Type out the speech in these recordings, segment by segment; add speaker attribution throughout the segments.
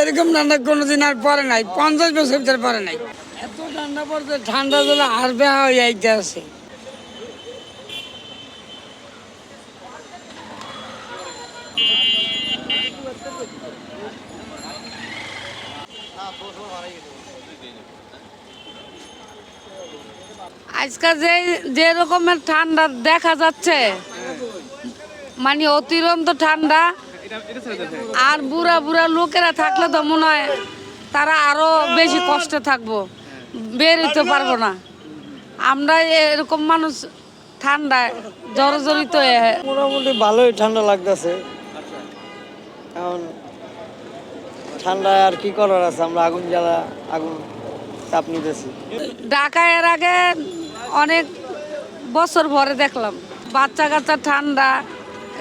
Speaker 1: এরকম ঠান্ডা কোনোদিন আর পরে নাই, পঞ্চাশ বছর ভিতরে পরে নাই। এত ঠান্ডা পড়ছে ঠান্ডা জলে আর বেহা হয়ে যাইতে আছে।
Speaker 2: আজকাল যে যে রকমের ঠান্ডা দেখা যাচ্ছে মানে অতিরন্ত ঠান্ডা আর বুড়া বুড়া লোকেরা থাকলে তো মনে হয় তারা আরও বেশি কষ্টে থাকব। বের বেরোতে পারব না। আমরা এরকম মানুষ ঠান্ডায় জর্জরিত
Speaker 3: মোটামুটি ভালোই ঠান্ডা লাগতেছে। এখন ঠান্ডায় আর কি করার আছে? আমরা আগুন জ্বালা আগুন তাপ নিতেছি।
Speaker 2: ঢাকায় এর আগে অনেক বছর ভরে দেখলাম। বাচ্চা কাচ্চা ঠান্ডা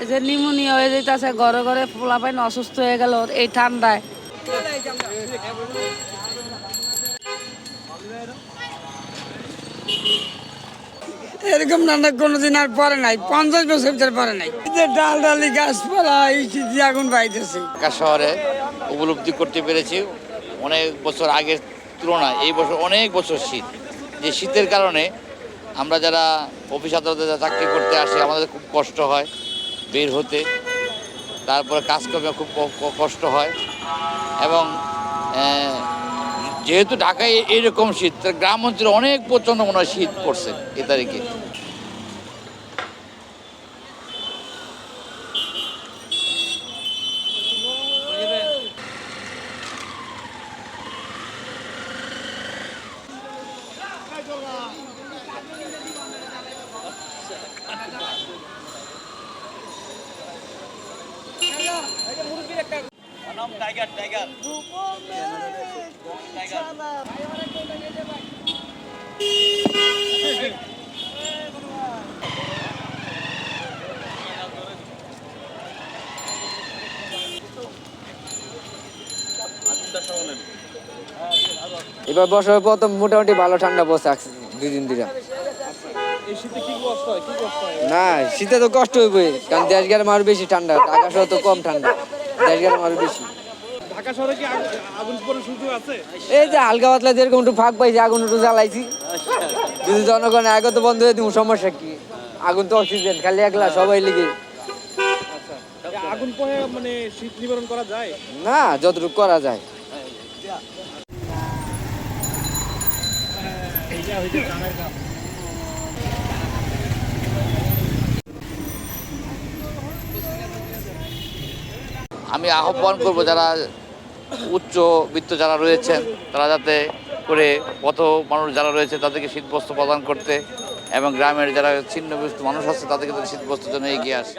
Speaker 2: এই যে নিউমোনিয়া হয়ে যেতেছে ঘরে ঘরে পোলাপাইন অসুস্থ হয়ে গেল এই ঠান্ডায়।
Speaker 1: এরকম ঠান্ডা কোনোদিন আর পরে নাই পঞ্চাশ বছর ভিতরে পরে নাই। যে ডাল ডালি গাছপালা এই শীতে আগুন পাইতেছে।
Speaker 4: ঢাকা শহরে উপলব্ধি করতে পেরেছি অনেক বছর আগের তুলনায় এই বছর অনেক বছর শীত। যে শীতের কারণে আমরা যারা অফিস আদালতে যারা চাকরি করতে আসি আমাদের খুব কষ্ট হয়। বের হতে। তারপরে কাজকর্মে খুব কষ্ট হয়। এবং যেহেতু ঢাকায় এরকম শীত গ্রাম অঞ্চলে অনেক প্রচণ্ড মনে হয় শীত পড়ছে এ তারিখে।
Speaker 5: এবার বছরের প্রথম মোটামুটি ভালো ঠান্ডা বসে আছে দুই দিন ধরে। না শীতে তো কষ্ট হইবে কারণ দেশ গেলে আরও বেশি ঠান্ডা ঢাকা শহর তো কম ঠান্ডা। দেশ গেলে আরও বেশি।
Speaker 6: ঢাকা শহরে কি আগুন আগুন পড়ার সুযোগ আছে?
Speaker 5: এই যে হালকা পাতলা যেরকম একটু ফাঁক পাইছি আগুন একটু জ্বালাইছি। যদি জনগণ আগে তো বন্ধ হয়ে দিব সমস্যা কি? আগুন তো অক্সিজেন খালি একলা সবাই লিগে।
Speaker 6: আগুন পড়ে মানে শীত নিবারণ করা যায়?
Speaker 5: না যতটুকু করা যায়।
Speaker 4: আমি আহ্বান করব যারা উচ্চ বৃত্ত যারা রয়েছেন, তারা যাতে করে পথ মানুষ যারা রয়েছে তাদেরকে শীতবস্ত্র প্রদান করতে এবং গ্রামের যারা ছিন্ন মানুষ আছে তাদেরকে তাদের শীতবস্ত্রের জন্য এগিয়ে আসে।